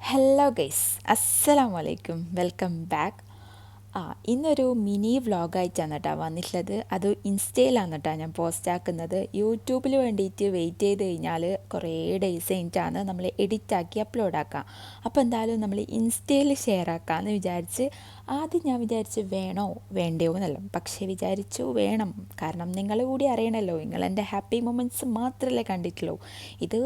Hello guys അസ്സാം വലൈക്കും welcome back ആ ഇന്നൊരു മിനി വ്ളോഗായിട്ടാണ് കേട്ടോ വന്നിട്ടുള്ളത്. അത് ഇൻസ്റ്റയിലാണ് കേട്ടോ ഞാൻ പോസ്റ്റ് ആക്കുന്നത്. യൂട്യൂബിൽ വേണ്ടിയിട്ട് വെയിറ്റ് ചെയ്ത് കഴിഞ്ഞാൽ കുറേ ഡേയ്സ് കഴിഞ്ഞിട്ടാണ് നമ്മൾ എഡിറ്റാക്കി അപ്ലോഡ് ആക്കുക അപ്പോൾ എന്തായാലും നമ്മൾ ഇൻസ്റ്റയിൽ ഷെയർ ആക്കാമെന്ന് വിചാരിച്ച് ആദ്യം ഞാൻ വിചാരിച്ചു വേണോ വേണ്ടയോ എന്നല്ല. പക്ഷേ വിചാരിച്ചു വേണം. കാരണം നിങ്ങൾ കൂടി അറിയണമല്ലോ നിങ്ങൾ എന്റെ ഹാപ്പി മൊമെന്റ്സ് മാത്രമല്ലേ കണ്ടിട്ടുള്ളൂ. ഇത്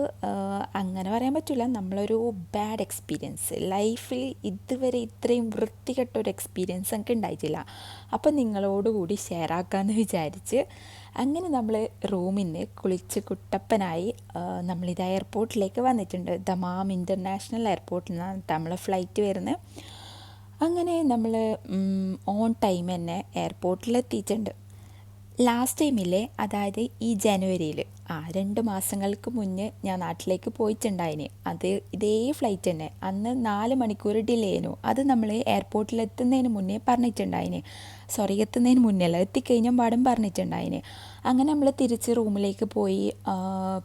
അങ്ങനെ പറയാൻ പറ്റില്ല നമ്മളൊരു ബാഡ് എക്സ്പീരിയൻസ് ലൈഫിൽ ഇതുവരെ ഇത്രയും വൃത്തികെട്ട ഒരു എക്സ്പീരിയൻസ് എനിക്ക് ഉണ്ടായിട്ടില്ല അപ്പം നിങ്ങളോടുകൂടി ഷെയർ ആക്കാമെന്ന് വിചാരിച്ച് അങ്ങനെ നമ്മൾ റൂമിൽ നിന്ന് കുളിച്ച് കുട്ടപ്പനായി നമ്മളിത് എയർപോർട്ടിലേക്ക് വന്നിട്ടുണ്ട്. ദമാം ഇന്റർനാഷണൽ എയർപോർട്ടിൽ നിന്നാണ് നമ്മളെ ഫ്ലൈറ്റ് വരുന്നത്. അങ്ങനെ നമ്മൾ ഓൺ ടൈം തന്നെ എയർപോർട്ടിൽ എത്തിയിട്ടുണ്ട് ലാസ്റ്റ് ടൈമിലെ അതായത് ഈ ജനുവരിയിൽ ആ രണ്ട് മാസങ്ങൾക്ക് മുന്നേ ഞാൻ നാട്ടിലേക്ക് പോയിട്ടുണ്ടായിന്. അത് ഇതേ ഫ്ലൈറ്റ് തന്നെ. അന്ന് നാല് മണിക്കൂർ ഡിലേ ആയിരുന്നു. അത് നമ്മൾ എയർപോർട്ടിൽ എത്തുന്നതിന് മുന്നേ പറഞ്ഞിട്ടുണ്ടായിന്. സോറി എത്തുന്നതിന് മുന്നേ അല്ല എത്തിക്കഴിഞ്ഞാൽ പാടും പറഞ്ഞിട്ടുണ്ടായിന്. അങ്ങനെ നമ്മൾ തിരിച്ച് റൂമിലേക്ക് പോയി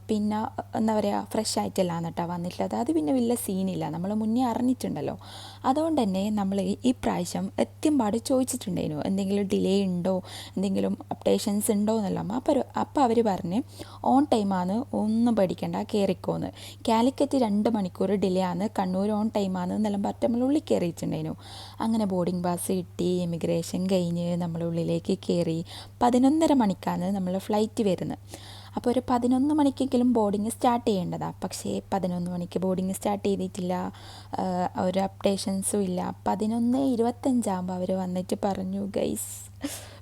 പിന്നെ എന്താ പറയുക ഫ്രഷ് ആയിട്ടല്ല എന്നിട്ടാണ് വന്നിട്ടുള്ളത്. അത് പിന്നെ വലിയ സീനില്ല നമ്മൾ മുന്നേ അറിഞ്ഞിട്ടുണ്ടല്ലോ. അതുകൊണ്ട് തന്നെ നമ്മൾ ഈ പ്രാവശ്യം എത്തിയും പാട് ചോദിച്ചിട്ടുണ്ടായിരുന്നു. എന്തെങ്കിലും ഡിലേ ഉണ്ടോ? എന്തെങ്കിലും അപ്ഡേഷൻസ് ഉണ്ടോ എന്നെല്ലാം. അപ്പോൾ അപ്പോൾ അവർ പറഞ്ഞ് ഓൺ ടൈമാണ് ഒന്നും പേടിക്കണ്ട കയറിക്കോന്ന് കാലിക്കറ്റ് രണ്ട് മണിക്കൂർ ഡിലേ ആണ്. കണ്ണൂർ ഓൺ ടൈമാണ് എന്നെല്ലാം പറഞ്ഞിട്ട് നമ്മൾ ഉള്ളിൽ കയറിയിട്ടുണ്ടായിരുന്നു അങ്ങനെ ബോർഡിംഗ് പാസ് കിട്ടി ഇമിഗ്രേഷൻ കഴിഞ്ഞ് നമ്മളുള്ളിലേക്ക് കയറി പതിനൊന്നര മണിക്കാണ് നമ്മൾ ഫ്ലൈറ്റ് വരുന്നത്. അപ്പോൾ ഒരു പതിനൊന്ന് മണിക്കെങ്കിലും ബോർഡിങ് സ്റ്റാർട്ട് ചെയ്യേണ്ടതാണ് പക്ഷേ പതിനൊന്ന് മണിക്ക് ബോർഡിങ് സ്റ്റാർട്ട് ചെയ്തിട്ടില്ല. ഒരു അപ്ഡേഷൻസും ഇല്ല. പതിനൊന്ന് ഇരുപത്തഞ്ചാകുമ്പോൾ അവർ വന്നിട്ട് പറഞ്ഞു ഗൈസ്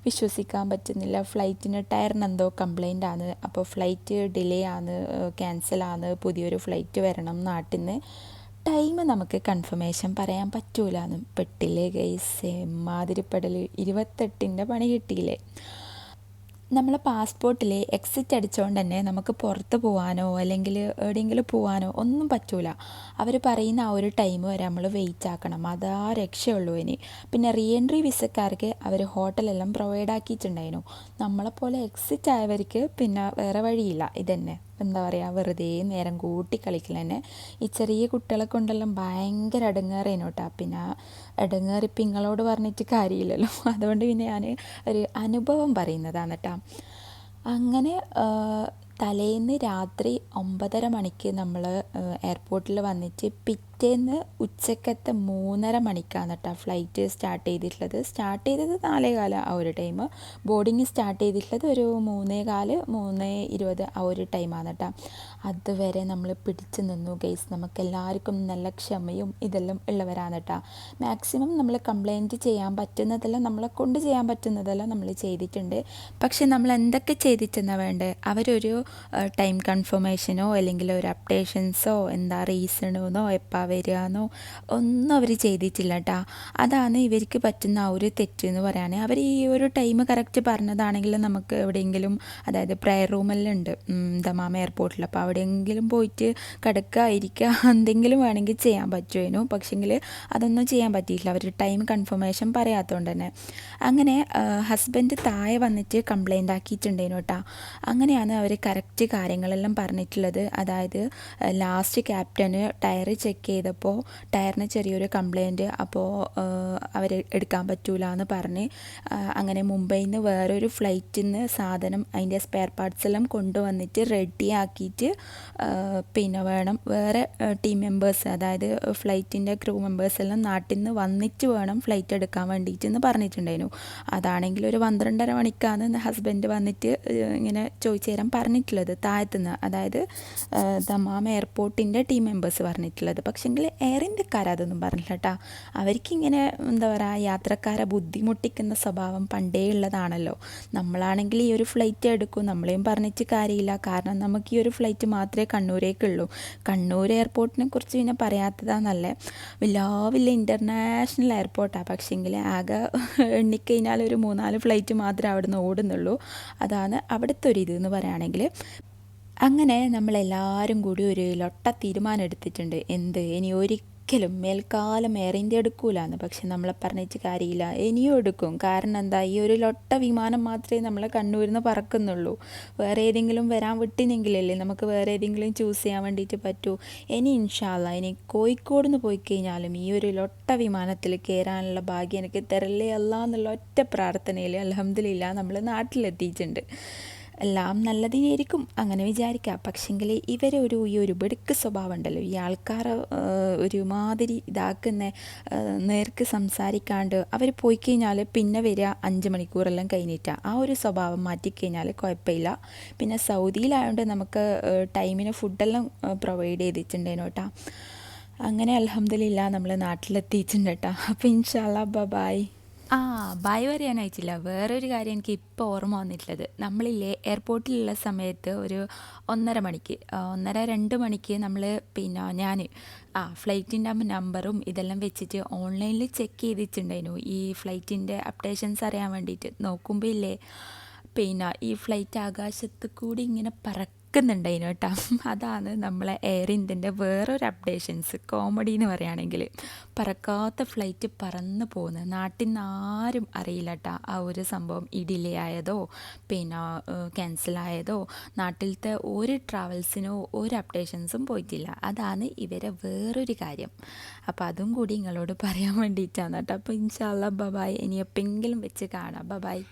വിശ്വസിക്കാൻ പറ്റുന്നില്ല. ഫ്ലൈറ്റിന് ടയറിന് എന്തോ കംപ്ലൈന്റ് ആണ്. അപ്പോൾ ഫ്ലൈറ്റ് ഡിലേ ആണ് ക്യാൻസൽ ആണ്. പുതിയൊരു ഫ്ലൈറ്റ് വരണം നാട്ടിൽ നിന്ന് ടൈം നമുക്ക് കൺഫർമേഷൻ പറയാൻ പറ്റൂലെന്ന്. പെട്ടില്ലേ ഗൈസ്? മാതിരിപ്പെടൽ ഇരുപത്തെട്ടിന്റെ പണി കിട്ടിയില്ലേ? നമ്മളെ പാസ്പോർട്ടിൽ എക്സിറ്റ് അടിച്ചുകൊണ്ട് തന്നെ നമുക്ക് പുറത്ത് പോകാനോ അല്ലെങ്കിൽ എവിടെയെങ്കിലും പോകാനോ ഒന്നും പറ്റൂല. അവർ പറയുന്ന ആ ഒരു ടൈം വരെ നമ്മൾ വെയിറ്റ് ആക്കണം. അതാ രക്ഷയുള്ളൂ ഇനി. പിന്നെ റീഎൻട്രി വിസക്കാർക്ക് അവർ ഹോട്ടലെല്ലാം പ്രൊവൈഡ് ആക്കിയിട്ടുണ്ടായിരുന്നു. നമ്മളെപ്പോലെ എക്സിറ്റ് ആയവർക്ക് പിന്നെ വേറെ വഴിയില്ല. ഇതന്നെ. എന്താ പറയുക വെറുതെ നേരം കൂട്ടി കളിക്കൽ തന്നെ. ഈ ചെറിയ കുട്ടികളെ കൊണ്ടെല്ലാം ഭയങ്കര ഇടങ്ങേറേനു കേട്ടോ പിന്നെ ഇടങ്ങേറി ഇപ്പം നിങ്ങളോട് പറഞ്ഞിട്ട് കാര്യമില്ലല്ലോ. അതുകൊണ്ട് പിന്നെ ഞാൻ ഒരു അനുഭവം പറയുന്നതാണ് കേട്ടോ അങ്ങനെ തലേന്ന് രാത്രി ഒമ്പതര മണിക്ക് നമ്മൾ എയർപോർട്ടിൽ വന്നിട്ട് പിറ്റേന്ന് ഉച്ചക്കത്തെ മൂന്നര മണിക്കാണ് കേട്ടോ ഫ്ലൈറ്റ് സ്റ്റാർട്ട് ചെയ്തിട്ടുള്ളത്. സ്റ്റാർട്ട് ചെയ്തത് നാലേ കാല ആ ഒരു ടൈം ബോർഡിങ് സ്റ്റാർട്ട് ചെയ്തിട്ടുള്ളത് ഒരു മൂന്നേ കാൽ മൂന്ന് ഇരുപത് ആ ഒരു ടൈമാണ് കേട്ടോ അതുവരെ നമ്മൾ പിടിച്ചു നിന്നു ഗൈസ് നമുക്ക് എല്ലാവർക്കും നല്ല ക്ഷമയും ഇതെല്ലാം ഉള്ളവരാണ് കേട്ടോ മാക്സിമം നമ്മൾ കംപ്ലൈന്റ് ചെയ്യാൻ പറ്റുന്നതെല്ലാം നമ്മളെ കൊണ്ട് ചെയ്യാൻ പറ്റുന്നതെല്ലാം നമ്മൾ ചെയ്തിട്ടുണ്ട്. പക്ഷെ നമ്മൾ എന്തൊക്കെ ചെയ്തിട്ടെന്നാണ് വേണ്ടത് അവരൊരു ടൈം കൺഫർമേഷനോ അല്ലെങ്കിൽ ഒരു അപ്ഡേഷൻസോ എന്താ റീസണോന്നോ എപ്പോൾ വരികയെന്നോ ഒന്നും അവർ ചെയ്തിട്ടില്ല കേട്ടോ അതാണ് ഇവർക്ക് പറ്റുന്ന ആ ഒരു തെറ്റ് എന്ന് പറയുകയാണെങ്കിൽ അവർ ഈ ഒരു ടൈം കറക്റ്റ് പറഞ്ഞതാണെങ്കിൽ നമുക്ക് എവിടെയെങ്കിലും അതായത് പ്രയർ റൂമെല്ലാം ഉണ്ട് ദമാമ എയർപോർട്ടിൽ അപ്പോൾ അവിടെയെങ്കിലും പോയിട്ട് കിടക്കുക ഇരിക്കുക എന്തെങ്കിലും വേണമെങ്കിൽ ചെയ്യാൻ പറ്റുമായിരുന്നു പക്ഷേങ്കിൽ അതൊന്നും ചെയ്യാൻ പറ്റിയില്ല അവർ ടൈം കൺഫർമേഷൻ പറയാത്തതുകൊണ്ട് തന്നെ. അങ്ങനെ ഹസ്ബൻഡ് താഴെ വന്നിട്ട് കംപ്ലൈന്റ് ആക്കിയിട്ടുണ്ടായിരുന്നു കേട്ടോ അങ്ങനെയാണ് അവർ കറക്റ്റ് കാര്യങ്ങളെല്ലാം പറഞ്ഞിട്ടുള്ളത്. അതായത് ലാസ്റ്റ് ക്യാപ്റ്റന് ടയർ ചെക്ക് ചെയ്തപ്പോൾ ടയറിന് ചെറിയൊരു കംപ്ലൈന്റ് അപ്പോൾ അവർ എടുക്കാൻ പറ്റൂല എന്ന് പറഞ്ഞ് അങ്ങനെ മുംബൈയിൽ നിന്ന് വേറൊരു ഫ്ലൈറ്റിൽ നിന്ന് സാധനം അതിന്റെ സ്പെയർ പാർട്സ് എല്ലാം കൊണ്ടുവന്നിട്ട് റെഡി ആക്കിയിട്ട് പിന്നെ വേണം വേറെ ടീം മെമ്പേഴ്സ് അതായത് ഫ്ലൈറ്റിന്റെ ക്രൂ മെമ്പേഴ്സ് എല്ലാം നാട്ടിൽ നിന്ന് വന്നിട്ട് വേണം ഫ്ലൈറ്റ് എടുക്കാൻ വേണ്ടിയിട്ട് എന്ന് പറഞ്ഞിട്ടുണ്ടായിരുന്നു. അതാണെങ്കിൽ ഒരു പന്ത്രണ്ടര മണിക്കാണ് ഹസ്ബൻഡ് വന്നിട്ട് ഇങ്ങനെ ചോദിച്ചു തരാൻ പറഞ്ഞിട്ടുള്ളത് താഴത്തുനിന്ന് അതായത് ദമാം എയർപോർട്ടിന്റെ ടീം മെമ്പേഴ്സ് പറഞ്ഞിട്ടുള്ളത്. പക്ഷേങ്കിൽ എയർ ഇന്ത്യക്കാർ അതൊന്നും പറഞ്ഞില്ല കേട്ടോ അവർക്കിങ്ങനെ എന്താ പറയുക യാത്രക്കാരെ ബുദ്ധിമുട്ടിക്കുന്ന സ്വഭാവം പണ്ടേ ഉള്ളതാണല്ലോ. നമ്മളാണെങ്കിൽ ഈ ഒരു ഫ്ലൈറ്റ് എടുക്കും നമ്മളെയും പറഞ്ഞിട്ട് കാര്യമില്ല. കാരണം നമുക്ക് ഈ ഒരു ഫ്ലൈറ്റ് മാത്രമേ കണ്ണൂരേക്കുള്ളൂ. കണ്ണൂർ എയർപോർട്ടിനെ കുറിച്ച് പിന്നെ പറയാത്തതാന്നല്ലേ. വലിയ വലിയ ഇന്റർനാഷണൽ എയർപോർട്ടാണ് പക്ഷേങ്കിൽ ആകെ എണ്ണിക്കഴിഞ്ഞാൽ ഒരു മൂന്നാൽ ഫ്ലൈറ്റ് മാത്രമേ അവിടെ നിന്ന് ഓടുന്നുള്ളൂ. അതാണ് അവിടുത്തെ ഒരു ഇത് എന്ന് പറയുകയാണെങ്കിൽ അങ്ങനെ നമ്മളെല്ലാവരും കൂടി ഒരു ലൊട്ട തീരുമാനം എടുത്തിട്ടുണ്ട് എന്ത്? ഇനി ഒരിക്കലും മേൽക്കാലം എയർ ഇന്ത്യ എടുക്കൂലെന്ന്. പക്ഷെ നമ്മളെ പറഞ്ഞിട്ട് കാര്യമില്ല. ഇനിയും എടുക്കും. കാരണം എന്താ? ഈ ഒരു ലൊട്ട വിമാനം മാത്രമേ നമ്മളെ കണ്ണൂരിൽ നിന്ന് പറക്കുന്നുള്ളൂ. വേറെ ഏതെങ്കിലും വരാൻ വിട്ടിനെങ്കിലല്ലേ നമുക്ക് വേറെ ഏതെങ്കിലും ചൂസ് ചെയ്യാൻ വേണ്ടിയിട്ട് പറ്റൂ. ഇനി ഇൻഷാല്ല ഇനി കോഴിക്കോട് നിന്ന് പോയി കഴിഞ്ഞാലും ഈ ഒരു ലൊട്ട വിമാനത്തിൽ കയറാനുള്ള ഭാഗ്യം എനിക്ക് തരല്ലേ അല്ല എന്നുള്ള ഒറ്റ പ്രാർത്ഥനയിൽ അലഹമ്മദില്ല നമ്മൾ നാട്ടിലെത്തിയിട്ടുണ്ട്. എല്ലാം നല്ലതിനായിരിക്കും. അങ്ങനെ വിചാരിക്കാം. പക്ഷെങ്കിൽ ഇവരെ ഒരു ഈ ഒരു ബെടുക്ക് സ്വഭാവം ഉണ്ടല്ലോ ഈ ആൾക്കാർ ഒരുമാതിരി ഇതാക്കുന്ന നേർക്ക് സംസാരിക്കാണ്ട് അവർ പോയി കഴിഞ്ഞാൽ പിന്നെ വരിക അഞ്ച് മണിക്കൂറെല്ലാം കഴിഞ്ഞിട്ടാ. ആ ഒരു സ്വഭാവം മാറ്റിക്കഴിഞ്ഞാൽ കുഴപ്പമില്ല. പിന്നെ സൗദിയിലായതുകൊണ്ട് നമുക്ക് ടൈമിന് ഫുഡെല്ലാം പ്രൊവൈഡ് ചെയ്തിട്ടുണ്ടേനു കേട്ടോ അങ്ങനെ അലഹമ്മദില്ല നമ്മൾ നാട്ടിലെത്തിയിട്ടുണ്ട് കേട്ടോ അപ്പോൾ ഇൻഷാല്ല ബബായ് ആ ബായ് ഞാൻ അയച്ചില്ല വേറൊരു കാര്യം എനിക്ക് ഇപ്പോൾ ഓർമ്മ വന്നിട്ടുള്ളത്. നമ്മളില്ലേ എയർപോർട്ടിലുള്ള സമയത്ത് ഒരു ഒന്നര മണിക്ക് ഒന്നര രണ്ട് മണിക്ക് നമ്മൾ പിന്നെ ഞാൻ ആ ഫ്ലൈറ്റിന്റെ നമ്പറും ഇതെല്ലാം വെച്ചിട്ട് ഓൺലൈനിൽ ചെക്ക് ചെയ്തിട്ടുണ്ടായിരുന്നു. ഈ ഫ്ലൈറ്റിന്റെ അപ്ഡേഷൻസ് അറിയാൻ വേണ്ടിയിട്ട്. നോക്കുമ്പോൾ ഇല്ലേ പിന്നെ ഈ ഫ്ലൈറ്റ് ആകാശത്ത് കൂടി ഇങ്ങനെ പറക്കുന്നുണ്ടായിരുന്നു കേട്ടോ. അതാണ് നമ്മളെ എയർ ഇന്ത്യന്റെ വേറൊരു അപ്ഡേഷൻസ് കോമഡി എന്ന് പറയുകയാണെങ്കിൽ പറക്കാത്ത ഫ്ലൈറ്റ് പറന്ന് പോകുന്നത് നാട്ടിൽ നിന്ന് ആരും അറിയില്ല കേട്ടോ ആ ഒരു സംഭവം ഈ ആയതോ പിന്നെ ക്യാൻസൽ ആയതോ നാട്ടിലത്തെ ഒരു ട്രാവൽസിനോ ഒരു അപ്ഡേഷൻസും പോയിട്ടില്ല. അതാണ് ഇവരെ വേറൊരു കാര്യം. അപ്പോൾ അതും കൂടി നിങ്ങളോട് പറയാൻ വേണ്ടിയിട്ടാണ് കേട്ടോ. അപ്പോൾ ഇൻഷാല്ല ബബായ് ഇനി എപ്പെങ്കിലും വെച്ച് കാണാം. ബബായ്.